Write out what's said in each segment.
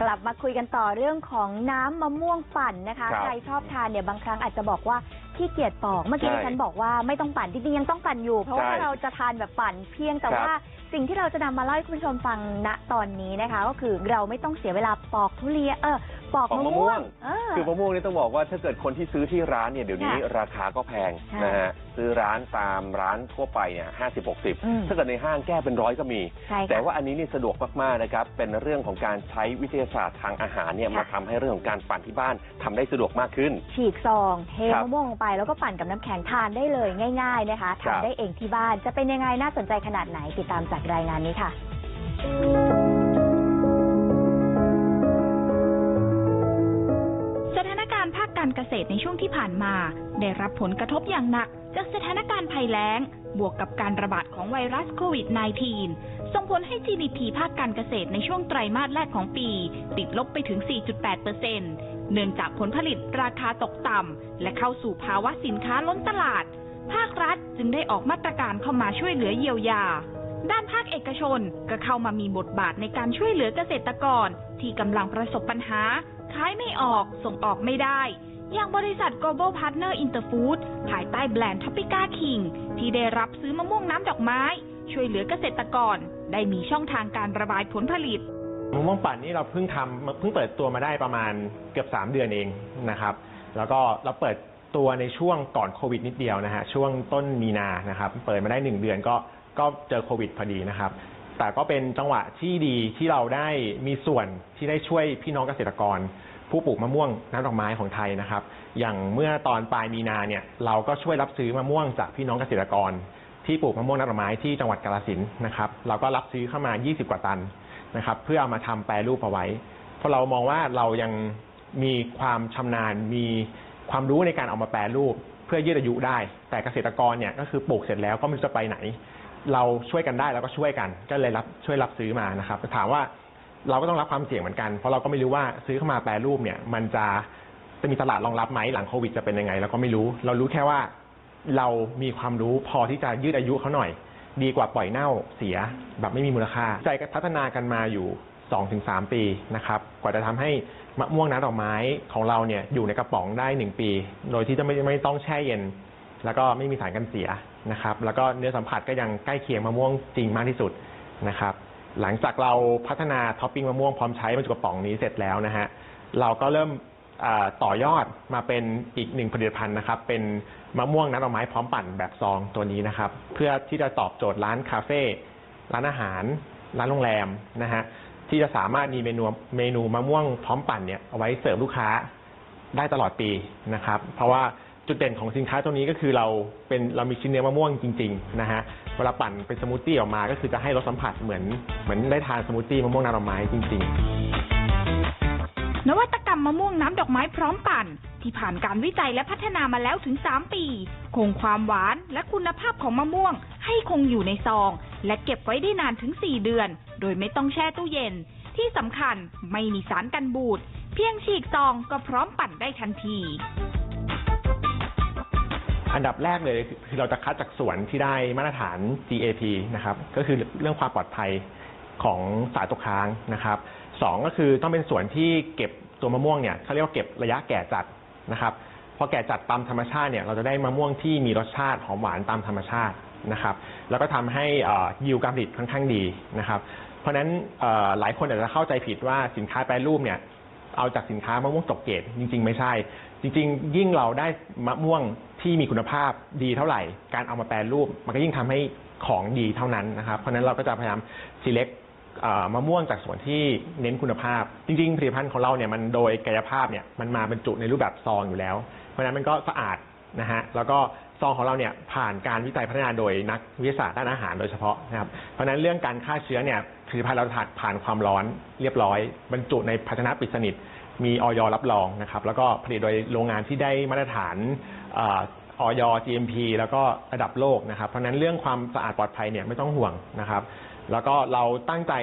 กลับมาคุยกันต่อเรื่องของน้ำมะม่วงปั่นนะคะครับใครชอบทานเนี่ยบางครั้งอาจจะบอกว่า ขี้เกียจปอก เมื่อกี้ใช่ดิฉันบอกว่าไม่ต้องปั่นจริงๆยังต้องปั่นอยู่ เพราะว่าใช่เราจะทานแบบปั่นเพียงแต่ครับ ว่าสิ่งที่เราจะนำมาเล่าให้คุณผู้ชมฟังณตอนนี้นะคะ ก็คือเราไม่ต้องเสียเวลาปอกทุเรียนเออปอกปอกมะมะม่ม่ววงงเออ คือมะม่วงนี่ต้องบอกว่าถ้าเกิดคนที่ซื้อที่ร้านเนี่ยเดี๋ยวนี้ค่ะราคาก็แพงใช่นะฮะซื้อร้านตามร้านทั่วไปเนี่ยห้าสิบหกสิบอืม ถ้าเกิดในห้างแก้เป็นร้อยก็มี ใช่ค่ะแต่ว่าอันนี้นี่สะดวกมากๆนะครับ เป็นเรื่องของการใช้วิทยาศาสตร์ทางอาหารเนี่ยค่ะ มาทำให้เรื่องของการปั่นที่บ้านทำได้สะดวกมากขึ้น ฉีกซองเทครับมะม่วงลงไปแล้วก็ปั่นกับน้ำแข็งทานได้เลยง่าย ๆนะคะครับทำได้เองที่บ้านจะเป็นยังไงน่าสนใจขนาดไหนติดตามจากรายงานนี้ค่ะสถานการณ์ภาคการเกษตรในช่วงที่ผ่านมา ได้รับผลกระทบอย่างหนัก จากสถานการณ์ภัยแล้ง บวกกับการระบาดของไวรัสโควิด -19 ส่งผลให้ GDP ภาคการเกษตรในช่วงไตรมาสแรกของปี ติดลบไปถึง 4.8%เเนื่องจากผลผลิตราคาตกต่ำและเข้าสู่ภาวะสินค้าล้นตลาด ภาครัฐจึงได้ออกมาตรการเข้ามาช่วยเหลือเยียวยา ด้านภาคเอกชนก็เข้ามามีบทบาทในการช่วยเหลือเกษตรกร ที่กำลังประสบปัญหา ขายไม่ออกส่งออกไม่ได้อย่างบริษัท Global Partner Interfood ภายใต้แบรนด์ Topica King ที่ได้รับซื้อมะม่วงน้ำดอกไม้ ช่วยเหลือเกษตรกร ได้มีช่องทางการระบายผลผลิต มะม่วงปั่นนี่เราเพิ่งทำเพิ่งเปิดตัวมาได้ประมาณเกือบ 3 เดือนเองนะครับ แล้วก็เราเปิดตัวในช่วงก่อนโควิดนิดเดียวนะฮะช่วงต้นมีนานะครับ เปิดมาได้ 1 เดือนก็ก็เจอโควิดพอดีนะครับ แต่ก็เป็นจังหวะที่ดีที่เราได้มีส่วนที่ได้ช่วยพี่น้องเกษตรกร ผู้ปลูกมะม่วงน้ำดอกไม้ของไทยนะครับ อย่างเมื่อตอนปลายมีนาเนี่ยเราก็ช่วยรับซื้อมะม่วงจากพี่น้องเกษตรกร ที่ปลูกมะม่วงน้ำดอกไม้ที่จังหวัดกาฬสินธุ์นะครับ เราก็รับซื้อเข้ามา 20 กว่าตัน นะครับ เพื่อเอามาทำแปรรูปเอาไว้ เพราะเรามองว่าเรายังมีความชำนาญมีความรู้ในการเอามาแปรรูป เพื่อยืดอายุได้ แต่เกษตรกรเนี่ยก็คือปลูกเสร็จแล้วก็ไม่รู้จะไปไหน เราช่วยกันได้เราก็ช่วยกัน ก็เลยรับช่วยรับซื้อมานะครับถามว่าเราก็ต้องรับความเสี่ยงเหมือนกัน เพราะเราก็ไม่รู้ว่าซื้อเข้ามาแปรรูปเนี่ย มันจะจะมีตลาดรองรับไหมหลังโควิดจะเป็นยังไงเราก็ไม่รู้ เรารู้แค่ว่าเรามีความรู้พอที่จะยืดอายุเขาหน่อย ดีกว่าปล่อยเน่าเสียแบบไม่มีมูลค่าใจก็พัฒนากันมาอยู่ 2-3 ปีนะครับกว่าจะทำให้มะม่วงน้ำดอกไม้ของเราเนี่ยอยู่ในกระป๋องได้ 1 ปี โดยที่จะไม่ไม่ต้องแช่เย็น แล้วก็ไม่มีสารกันเสียนะครับ แล้วก็เนื้อสัมผัสก็ยังใกล้เคียงมะม่วงจริงมากที่สุดนะครับ หลังจากเราพัฒนาท็อปปิ้งมะม่วงพร้อมใช้บรรจุกระป๋องนี้เสร็จแล้วนะฮะเราก็เริ่ม ต่อยอดมาเป็นอีกหนึ่งผลิตภัณฑ์นะครับ เป็นมะม่วงน้ำดอกไม้พร้อมปั่นแบบซองตัวนี้นะครับ เพื่อที่จะตอบโจทย์ร้านคาเฟ่ร้านอาหาร ร้านโรงแรมนะฮะที่จะสามารถมีเมนูเมนูมะม่วงพร้อมปั่นเนี่ยเอาไว้เสิร์ฟลูกค้าได้ตลอดปีนะครับ เพราะว่าจุดเด่นของสินค้าตัวนี้ก็คือเราเป็นเรามีชิ้นเนื้อมะม่วงจริงๆนะฮะเวลาปั่นเป็นสมูทตี้ออกมาก็คือจะให้รสสัมผัสเหมือนเหมือนได้ทานสมูทตี้มะม่วงน้ำดอกไม้จริง ๆ นวัตกรรมมะม่วงน้ำดอกไม้พร้อมปั่น ที่ผ่านการวิจัยและพัฒนามาแล้วถึง 3 ปี คงความหวานและคุณภาพของมะม่วงให้คงอยู่ในซอง และเก็บไว้ได้นานถึง 4 เดือน โดยไม่ต้องแช่ตู้เย็น ที่สำคัญไม่มีสารกันบูด เพียงฉีกซองก็พร้อมปั่นได้ทันทีอันดับแรกเลยคือเราจะคัดจากสวนที่ได้มาตรฐาน GAP นะครับ ก็คือเรื่องความปลอดภัยของสารตกค้างนะครับ สองก็คือต้องเป็นสวนที่เก็บตัวมะม่วงเนี่ยเขาเรียกว่าเก็บระยะแก่จัดนะครับพอแก่จัดตามธรรมชาติเนี่ยเราจะได้มะม่วงที่มีรสชาติหอมหวานตามธรรมชาตินะครับ แล้วก็ทำให้ยิวการผลิตค่อนข้างดีนะครับ เพราะฉะนั้นหลายคนอาจจะเข้าใจผิดว่าสินค้าแปรรูปเนี่ยเอาจากสินค้ามะม่วงตกเกรดจริง ๆ ไม่ใช่ จริง ๆ ยิ่งเราได้มะม่วงที่มีคุณภาพดีเท่าไหร่ การเอามาแปรรูป มันก็ยิ่งทำให้ของดีเท่านั้นนะครับ เพราะฉะนั้นเราก็จะพยายาม select อ่อมะม่วงจากสวนที่เน้นคุณภาพ จริงๆ ผลิตภัณฑ์ของเราเนี่ยมันโดยกายภาพเนี่ยมันมาบรรจุในรูปแบบซองอยู่แล้ว เพราะฉะนั้นมันก็สะอาดนะฮะแล้วก็ซองของเราเนี่ยผ่านการวิจัยพัฒนาโดยนักวิทยาศาสตร์ด้านอาหารโดยเฉพาะนะครับเพราะฉะนั้นเรื่องการฆ่าเชื้อเนี่ยผลิตภัณฑ์เราผ่านผ่านความร้อนเรียบร้อย บรรจุในภาชนะปิดสนิท มีออยรับรองนะครับแล้วก็ผลิตโดยโรงงานที่ได้มาตรฐานออย GMP แล้วก็ระดับโลกนะครับเพราะฉะนั้นเรื่องความสะอาดปลอดภัยเนี่ยไม่ต้องห่วงนะครับ แล้วก็เราตั้งใจ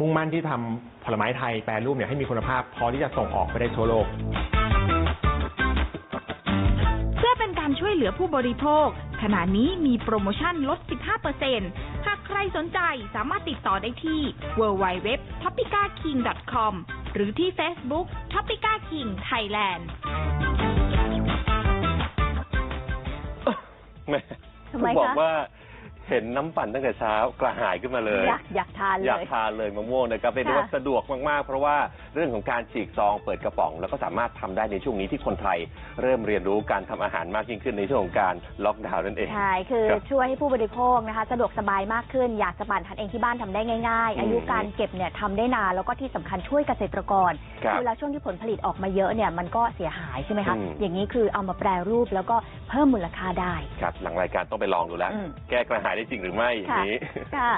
มุ่งมั่นที่ทำผลไม้ไทยแปรรูปเนี่ยให้มีคุณภาพ พอที่จะส่งออกไปได้ทั่วโลก เพื่อเป็นการช่วยเหลือผู้บริโภค ขณะนี้มีโปรโมชั่นลด 15%หากใครสนใจสามารถติดต่อได้ที่ www.topicaking.com หรือที่ Facebook t o p i c a King Thailand แหม่ทำไมบอกคะว่า เห็นน้ำปั่นตั้งแต่เช้ากระหายขึ้นมาเลย อยากอยากทานเลอยากย ทานเลยมะม่วงนะครับเรียกได้ค่ะว่าสะดวกมาก ๆ เพราะว่าเรื่องของการฉีกซองเปิดกระป๋อง แล้วก็สามารถทำได้ในช่วงนี้ที่คนไทย เริ่มเรียนรู้การทำอาหารมากยิ่งขึ้นในช่วงของการล็อกดาวน์นั่นเอง ใช่ คือครับช่วยให้ผู้บริโภคนะคะ สะดวกสบายมากขึ้น อยากจะปั่นทานเองที่บ้านทำได้ง่ายๆอืมอายุการเก็บเนี่ยทำได้นาน แล้วก็ที่สำคัญช่วยเกษตรกรครับเวลาช่วงที่ผลผลิตออกมาเยอะเนี่ยมันก็เสียหายใช่ไหมคะ อืม อย่างนี้คือเอามาแปรรูปแล้วก็เพิ่มมูลค่าได้ ครับหลังรายการต้องไปลองดูแล้ว อืม แก้กระหายได้จริงหรือไม่อย่างนี้ ค่ะ